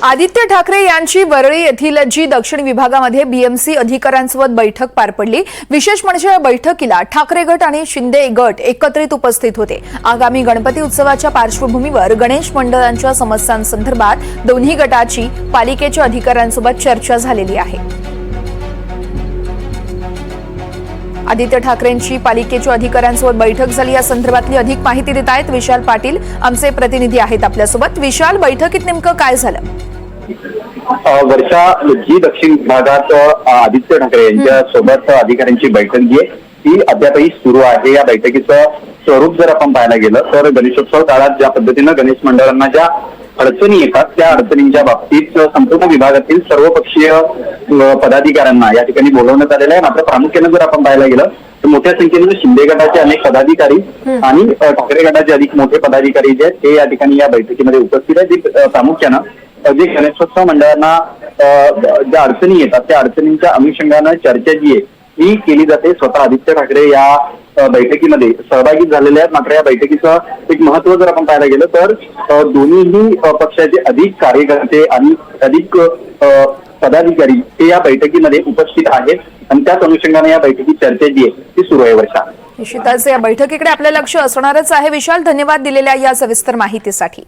आदित्य ठाकरे यांची वरळी येथील जी दक्षिण विभागामध्ये बीएमसी अधिकाऱ्यांसोबत बैठक पार पडली. विशेष म्हणजे या बैठकीला ठाकरे गट आणि शिंदे गट एकत्रित उपस्थित होते. आगामी गणपती उत्सवाच्या पार्श्वभूमीवर गणेश मंडळांच्या समस्यांसंदर्भात दोन्ही गटाची पालिकेच्या अधिकाऱ्यांसोबत चर्चा झालेली आहे. आदित्य ठाकरेंची पालिकेच्या अधिकाऱ्यांसोबत बैठक झाली. या संदर्भातली अधिक माहिती देत आहेत विशाल पाटील. आमचे प्रतिनिधी आहेत आपल्यासोबत. विशाल बैठकीत नेमकं काय झालं? वर्षा जी दक्षिण भागात अ, आदित्य ठाकरे यांच्या सोबत अधिकाऱ्यांची बैठक जी आहे ती अद्यापही सुरू आहे. या बैठकीचं स्वरूप जर आपण पाहायला गेलं तर गणेशोत्सव काळात ज्या पद्धतीनं गणेश मंडळांना ज्या अडचणी येतात त्या अडचणींच्या बाबतीत संपूर्ण विभागातील सर्वपक्षीय पदाधिकाऱ्यांना या ठिकाणी बोलवण्यात आलेलं आहे. मात्र प्रामुख्याने जर आपण पाहायला गेलं तर मोठ्या संख्येने शिंदे गटाचे अनेक पदाधिकारी आणि ठाकरे गटाचे अधिक मोठे पदाधिकारी जे आहेत ते या ठिकाणी या बैठकीमध्ये उपस्थित आहेत. जे प्रामुख्यानं जे गणेशोत्सव मंडळांना ज्या अडचणी येतात त्या अडचणींच्या अनुषंगानं चर्चा जी आहे ही केली जाते. स्वतः आदित्य ठाकरे या बैठकीमध्ये सहभागी झालेले आहेत. मात्र या बैठकीचं एक महत्त्व जर आपण पाहायला गेलं तर दोन्हीही पक्षाचे अधिक कार्यकर्ते आणि अधिक पदाधिकारी ते या बैठकीमध्ये उपस्थित आहेत. आणि त्याच अनुषंगाने या बैठकीत चर्चा जी आहे ती सुरू आहे वर्षा. निश्चितच या बैठकीकडे आपलं लक्ष असणारच आहे. विशाल धन्यवाद दिलेल्या या सविस्तर माहितीसाठी.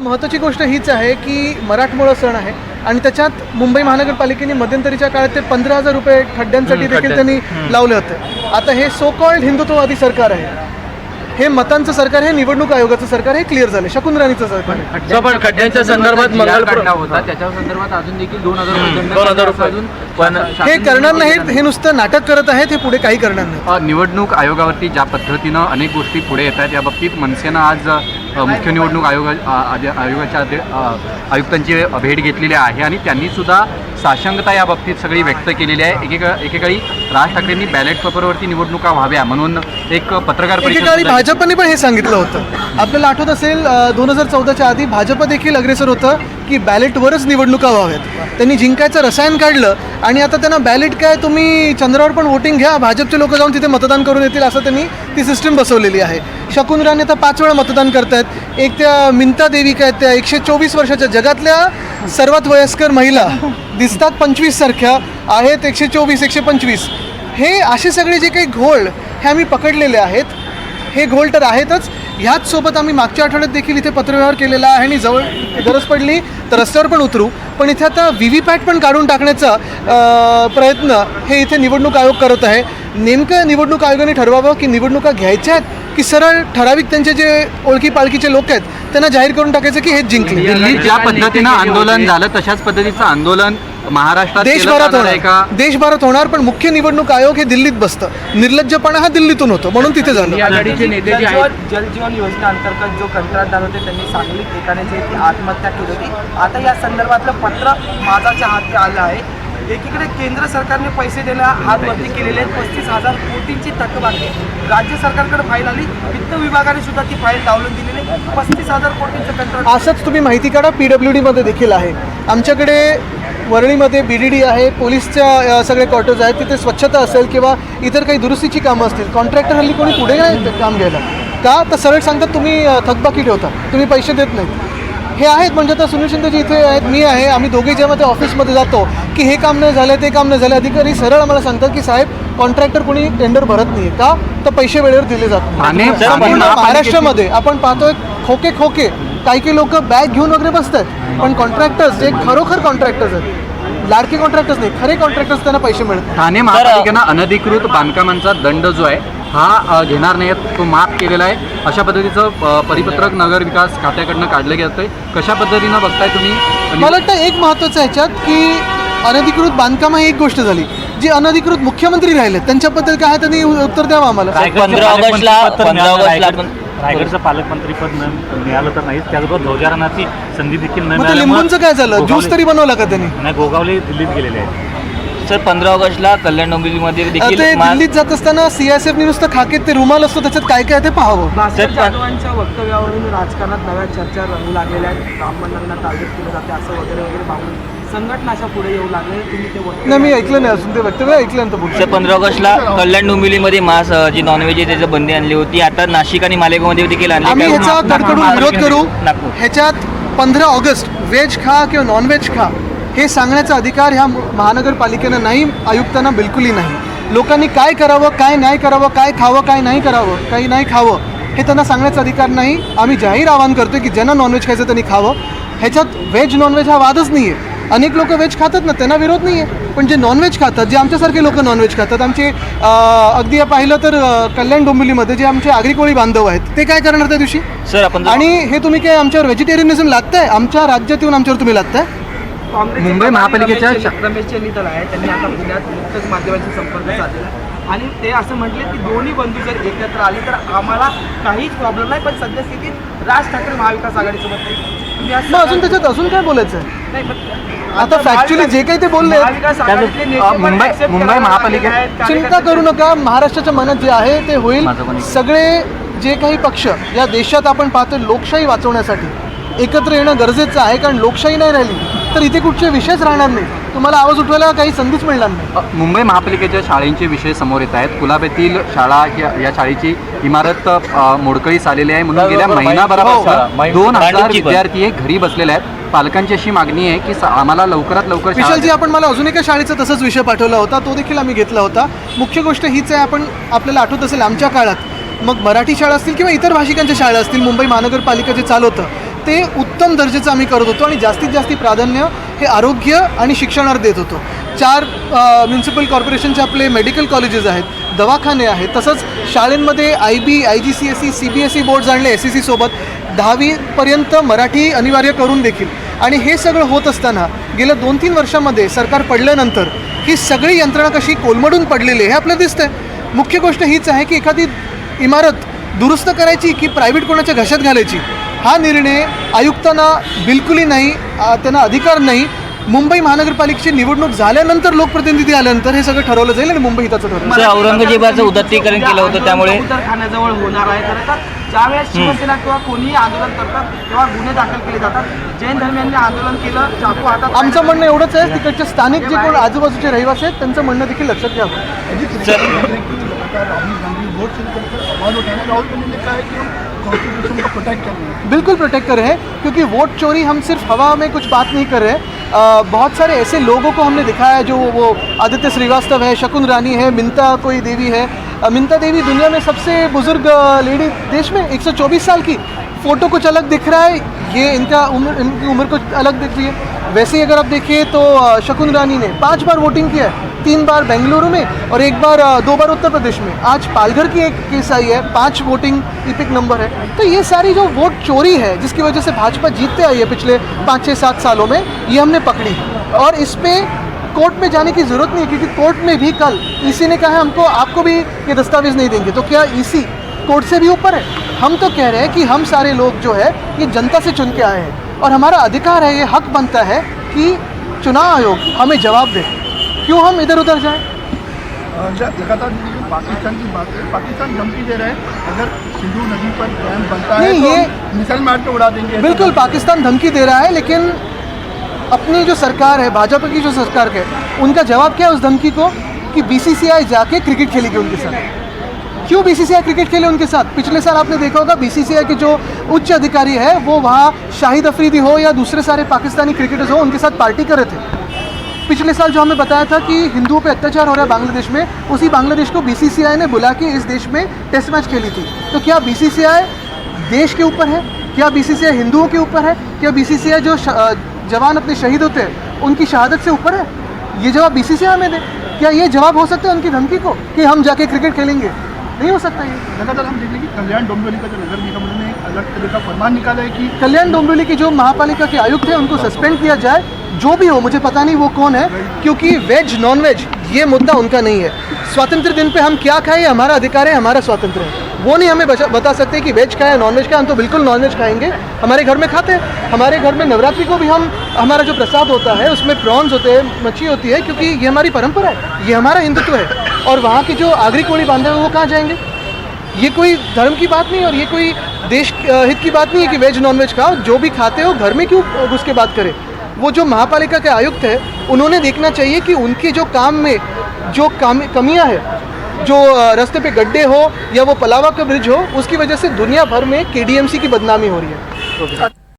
महत्त्वाची गोष्ट हीच आहे की मराठमोळा सण आहे आणि त्याच्यात मुंबई महानगरपालिकेने मध्यंतरीच्या काळात ते पंधरा हजार रुपये खड्ड्यांसाठी देखील त्यांनी लावले होते. आता हे सो कॉल्ड हिंदुत्ववादी सरकार आहे. हे मतांचं सरकार हे निवडणूक आयोगाचं सरकार हे क्लिअर झालं शकुन राणीचं सरकार पण खड्ड्यांच्या संदर्भात होता. त्याच्या संदर्भात अजून देखील दोन हजार पण हे करणार नाहीत घेतला हे नुसतं नाटक करत आहेत हे पुढे काही करणार नाही निवडणूक आयोगावरती ज्या पद्धतीनं अनेक गोष्टी पुढे येत आहेत या बाबतीत मनसेनं आज मुख्य निवडणूक आयोग आयोगाच्या आयुक्तांची भेट घेतलेली आहे आणि त्यांनीसुद्धा साशंकता या बाबतीत सगळी व्यक्त केलेली आहे. एकेका एकेकाळी राज ठाकरेंनी बॅलेट पेपरवरती निवडणुका व्हाव्या म्हणून एक पत्रकार परिषद एकेकाळी भाजपने पण हे सांगितलं होतं. आपल्याला आठवत असेल दोन हजार चौदाच्या आधी भाजप देखील अग्रेसर होतं की बॅलेटवरच निवडणुका व्हाव्यात. त्यांनी जिंकायचं रसायन काढलं आणि आता त्यांना बॅलेट काय तुम्ही चंद्रावर पण वोटिंग घ्या भाजपचे लोक जाऊन तिथे मतदान करून येतील असं त्यांनी ती सिस्टीम बसवलेली आहे. शकुन राणे आता पाच वेळा मतदान करतायत. एक त्या मिंता देवी काय त्या एकशे चोवीस वर्षाच्या जगातल्या सर्वात वयस्कर महिला दिसतात पंचवीस सारख्या आहेत एकशे चोवीस एकशे पंचवीस. हे असे सगळे जे काही घोळ हे आम्ही पकडलेले आहेत हे घोळ तर आहेतच. ह्याच सोबत आम्ही मागच्या आठवड्यात देखील इथे पत्रव्यवहार केलेला आहे आणि जवळ गरज पडली तर रस्त्यावर पण उतरू. पण इथे आता व्ही व्ही पॅट पण काढून टाकण्याचा प्रयत्न हे इथे निवडणूक आयोग करत आहे. नेमकं निवडणूक आयोगाने ठरवावं की निवडणुका घ्यायच्या आहेत की सरळ ठराविक त्यांचे जे ओळखी पाळखीचे लोक आहेत त्यांना जाहीर करून टाकायचं की हेच जिंकले. दिल्लीत ज्या पद्धतीनं आंदोलन झालं तशाच पद्धतीचं आंदोलन महाराष्ट्रात केलं देशभरात आहे का? होणार देशभरात होणार पण मुख्य निवडणूक आयोग हे दिल्लीत बसतं. निर्लज्जपणा हा दिल्लीतून होतो म्हणून तिथे झालं. जलजीवन योजनेअंतर्गत जो कंत्राटदार होते त्यांनी सांगलीत एकाने जे ती आत्महत्या केली होती. आता या संदर्भातलं पत्र माझाच्या हाती आलं आहे. एकीकडे केंद्र सरकारने पैसे द्यायला हात वरती केलेले आहेत पस्तीस हजार कोटींची थकबाकी राज्य सरकारकडे फाईल आली. वित्त विभागाने सुद्धा ती फाईल डावलून दिलेली आहे. पस्तीस हजार कोटींचं कंत्राट असंच तुम्ही माहिती काढा. पी डब्ल्यू डीमध्ये देखील आहे. आमच्याकडे वरळीमध्ये बी डी डी आहे. पोलीसच्या सगळे क्वार्टर्स आहेत. तिथे स्वच्छता असेल किंवा इतर काही दुरुस्तीची कामं असतील कॉन्ट्रॅक्टर हल्ली कोणी पुढे नाही काम घ्यायला? का? तर सरळ सांगतात तुम्ही थकबाकी ठेवता. तुम्ही पैसे देत नाही हे आहेत म्हणजे आता सुनील शिंदेजी इथे आहेत मी आहे आम्ही दोघे जेव्हा त्या ऑफिसमध्ये जातो की हे काम नाही झालं ते काम नाही झालं अधिकारी सरळ आम्हाला सांगतात की साहेब कॉन्ट्रॅक्टर कोणी टेंडर भरत नाही का तर पैसे वेळेवर दिले जात नाही. ठाणे- संपूर्ण ठाणे महापालिकेची- महाराष्ट्रामध्ये आपण पाहतोय खोके खोके काही काही लोक बॅग घेऊन वगैरे बसतात पण कॉन्ट्रॅक्टर्स जे खरोखर कॉन्ट्रॅक्टर्स आहेत लाडके कॉन्ट्रॅक्टर्स नाही खरे कॉन्ट्रॅक्टर्स त्यांना पैसे मिळतात ठाणे महापालिकेनं अनधिकृत बांधकामांचा दंड जो आहे हा घेणार नाही तो माफ केलेला आहे. अशा पद्धतीचं परिपत्रक नगर विकास खात्याकडनं काढलं गेलं आहे. कशा पद्धतीनं बघताय तुम्ही? मला वाटतं एक महत्त्वाचं आहे ह्याच्यात की अनधिकृत बांधकाम ही एक गोष्ट झाली. जी अनधिकृत मुख्यमंत्री राहिले त्यांच्याबद्दल काय त्यांनी उत्तर द्यावं आम्हाला? पंधरा ऑगस्टला पंधरा ऑगस्टला आपण रायगडचं पालकमंत्रीपद न मिळालं तर नाही त्याचबरोबर ध्वजारोहणाची संधी देखील न लिंबूंचं काय झालं? ज्यूस तरी बनवला का त्यांनी? नाही गोगावले दिल्लीत गेलेले आहेत. सर पंधरा ऑगस्टला कल्याण डोंबिवलीमध्ये देखील ते मा- दिल्लीत जात असताना सीआयएसएफनी नुसतं खाकेत ते रुमाल असतो त्याच्यात काय काय ते पाहावं. भास्कर सर, पण- जाधवांच्या वक्तव्यावरून राजकारणात नव्या चर्चा रंगू लागलेल्या आहेत. राम मंदिरांना टार्गेट केलं जाते असं वगैरे वगैरे पाहून संघटना अशा पुढे येऊ लागले. तुम्ही ते वक्तव्य नाही मी ऐकलं नाही अजून ते वक्तव्य ऐकल्यानंतर बोलतो सर पंधरा ऑगस्टला कल्याण डोंबिवलीमध्ये मास अ, जी नॉनव्हेज आहे त्याची बंदी आणली होती. आता नाशिक आणि मालेगावमध्ये देखील आणली आम्ही काय- ह्याचा कडकडून विरोध करू. नागपूर. ह्याच्यात पंधरा ऑगस्ट व्हेज खा किंवा नॉनव्हेज खा. हे सांगण्याचा अधिकार ह्या महानगरपालिकेनं नाही आयुक्तांना बिलकुलही नाही. लोकांनी काय करावं काय नाही करावं काय खावं काय नाही करावं काही नाही खावं हे त्यांना सांगण्याचा अधिकार नाही. आम्ही जाहीर आवाहन करतो की ज्यांना नॉनव्हेज खायचं त्यांनी खावं. ह्याच्यात व्हेज नॉनव्हेज हा वादच नाही आहे अनेक लोक व्हेज खातात ना त्यांना विरोध नाही आहे पण जे नॉनव्हेज खातात जे आमच्यासारखे लोक नॉनव्हेज खातात आमचे अगदी पाहिलं तर कल्याण डोंबिवलीमध्ये जे आमचे आगरी कोळी बांधव आहेत ते काय करणार त्या दिवशी? सर आपण आणि हे तुम्ही काय आमच्यावर व्हेजिटेरियनिझम लादताय? आमच्या राज्यात येऊन आमच्यावर तुम्ही काँग्रेसचे मुंबई महापालिकेच्या रमेश चेन्नीतल आहे. त्यांनी आता पुण्यात नुकतंच माध्यमांशी संपर्क साधला. आणि ते असं म्हटले की दोन्ही बंधू जर एकत्र आले तर आम्हाला काहीच प्रॉब्लेम नाही पण सद्यस्थितीत राज ठाकरे महाविकास आघाडीसोबत अजून त्याच्यात अजून काय बोलायचं? आहे नाही, आता factually जे काही ते बोलले- मुंबई- मुंबई आहेत. चिंता करू नका महाराष्ट्राच्या मनात जे आहे ते होईल. सगळे जे काही पक्ष या देशात आपण पाहतो लोकशाही वाचवण्यासाठी. एकत्र येणं गरजेचं आहे कारण लोकशाही नाही राहिली. तर इथे कुठचे विषयच राहणार नाही. तुम्हाला आवाज उठवायला काही संधीच मिळणार नाही. मुंबई महापालिकेच्या शाळेंचे विषय समोर येत आहेत. कुलाब येथील शाळा या या शाळेची इमारत मोडकळीस आलेली आहे. म्हणून गेल्या महिनाभरापासून दोन हजार. विद्यार्थी हे घरी बसलेले आहेत. पालकांची अशी मागणी आहे की आम्हाला लवकरात लवकर शाळा विशालजी आपण मला अजून एका शाळेचा तसाच विषय पाठवला होता. तो देखील आम्ही घेतला होता. मुख्य गोष्ट हीच आहे आपण आपल्याला आठवत असेल आमच्या काळात. मग मराठी शाळा असतील किंवा इतर भाषिकांच्या शाळा असतील मुंबई महानगरपालिका जे चालवतं ते उत्तम दर्जाचं आम्ही करत होतो आणि जास्तीत जास्त प्राधान्य हे आरोग्य आणि शिक्षणावर देत होतो. चार म्युन्सिपल कॉर्पोरेशनचे आपले मेडिकल कॉलेजेस आहेत दवाखाने आहेत तसंच शाळेंमध्ये I B I G C S C C B S E boards आणले एस सी सी सोबत. दहावीपर्यंत मराठी अनिवार्य करून देखील. आणि हे सगळं होत असताना गेल्या दोन तीन वर्षामध्ये सरकार पडल्यानंतर ही सगळी यंत्रणा कशी कोलमडून पडलेली आहे हे आपल्याला दिसतंय. मुख्य गोष्ट हीच आहे की एखादी इमारत दुरुस्त करायची की प्रायव्हेट कोणाच्या घशात घालायची? हा निर्णय आयुक्तांना बिलकुलही नाही त्यांना अधिकार नाही. मुंबई महानगरपालिकेची निवडणूक झाल्यानंतर लोकप्रतिनिधी आल्यानंतर हे सगळं ठरवलं जाईल आणि मुंबई हिताचं ठरवलं औरंगजेबाचं उदात्तीकरण केलं होतं त्यामुळे? खाण्याजवळ होणार आहे तर. ज्यावेळेस शिवसेना किंवा कोणीही आंदोलन करतात तेव्हा गुन्हे दाखल केले जातात. जैन धर्मियांनी आंदोलन केलं चाकू हातात आमचं म्हणणं एवढंच आहे तिकडचे स्थानिक जे कोण आजूबाजूचे रहिवासी आहेत त्यांचं म्हणणं देखील लक्षात घ्यावं सर बिल्कुल प्रोटेक्ट कर रहे हैं, क्योंकि वोट चोरी हम सिर्फ़ हवा में कुछ बात नहीं कर रहे हैं। बहुत सारे ऐसे लोगों को हमने दिखाया है जो वो आदित्य श्रीवास्तव है, शकुन रानी है, मिंता कोई देवी है। मिंता देवी दुनिया में सबसे बुज़ुर्ग लेडी देश में 124 साल की। फ़ोटो कुछ अलग दिख रहा है, ये इनका उम्र, इनकी उम्र कुछ अलग दिख रही है। वैसे ही अगर आप देखिए तो शकुन रानी ने पाँच बार वोटिंग किया है। तीन बार बेंगलुरु में और एक बार दो बार उत्तर प्रदेश में। आज पालघर की एक केस आई है, पाँच वोटिंग इपिक नंबर है। तो ये सारी जो वोट चोरी है, जिसकी वजह से भाजपा जीतते आई है पिछले पाँच छः सात सालों में, ये हमने पकड़ी। और इस पर कोर्ट में जाने की ज़रूरत नहीं है, क्योंकि कोर्ट में भी कल ईसी ने कहा है, हमको, आपको भी ये दस्तावेज़ नहीं देंगे। तो क्या ईसी कोर्ट से भी ऊपर है? हम तो कह रहे हैं कि हम सारे लोग जो है, ये जनता से चुन के आए हैं। और हमारा अधिकार है, ये हक बनता है कि चुनाव आयोग हमें जवाब दे। क्यों हम इधर उधर जाएँ? लगातार पाकिस्तान की बात है पाकिस्तान धमकी दे रहे हैं अगर सिंधु नदी पर डैम बनता है तो ये- मिसाइल मार के उड़ा देंगे। बिल्कुल पाकिस्तान धमकी दे रहा है लेकिन अपनी जो सरकार है भाजपा की जो सरकार है उनका जवाब क्या है उस धमकी को? कि बीसीसीआई जाके क्रिकेट खेलेगी उनके साथ। क्यों बीसीसीआई क्रिकेट खेले उनके साथ? पिछले साल आपने देखा होगा बीसीसीआई के जो उच्च अधिकारी है वो वहाँ शाहिद अफरीदी हो या दूसरे सारे पाकिस्तानी क्रिकेटर्स हो उनके साथ पार्टी कर रहे थे। पिछले साल जो हमें बताया था कि हिंदुओं पे अत्याचार हो रहा है बांग्लादेश में उसी बांग्लादेश को बीसीसीआई ने बुला के इस देश में टेस्ट मैच खेली थी। तो क्या बीसीसीआई देश के ऊपर है? क्या बीसीसीआई हिंदुओं के ऊपर है? क्या बीसीसीआई जो जवान अपने शहीद होते हैं उनकी शहादत से ऊपर है? ये जवाब बीसीसीआई में दे। क्या ये जवाब हो सकता है उनकी धमकी को कि हम जाके क्रिकेट खेलेंगे? नहीं हो सकता ये। लगातार हम देख रहे हैं कि कल्याण डोंबिवली का जो नगर निगम ने अलग तरह का फरमान निकाला है कि कल्याण डोंबिवली के जो महापालिका के आयुक्त हैं उनको सस्पेंड किया जाए। जो भी हो, मुझे पता नहीं वो कौन है, क्योंकि वेज नॉन वेज ये मुद्दा उनका नहीं है। स्वातंत्र दिन पे हम क्या खाएँ हमारा अधिकार है, हमारा स्वातंत्र है। वो नहीं हमें बता सकते कि वेज खाएँ नॉन वेज खाएँ, हम तो बिल्कुल नॉन वेज खाएँगे। हमारे घर में खाते हैं, हमारे घर में नवरात्रि को भी हम, हमारा जो प्रसाद होता है, उसमें प्रॉन्स होते हैं, मच्छी होती है, क्योंकि ये हमारी परंपरा है, ये हमारा हिंदुत्व है। और वहाँ के जो आगरी कोड़ी बांधे हुए वो कहाँ जाएँगे? ये कोई धर्म की बात नहीं और ये कोई देश हित की बात नहीं है कि वेज नॉन वेज खाओ, जो भी खाते हो, घर में क्यों घुस के बात करें? वो जो महापालिका के आयुक्त है, उन्होंने देखना चाहिए कि उनके जो काम में जो काम, कमियाँ है, जो रास्ते पे गड्ढे हो या वो पलावा का ब्रिज हो, उसकी वजह से दुनिया भर में के की बदनामी हो रही है।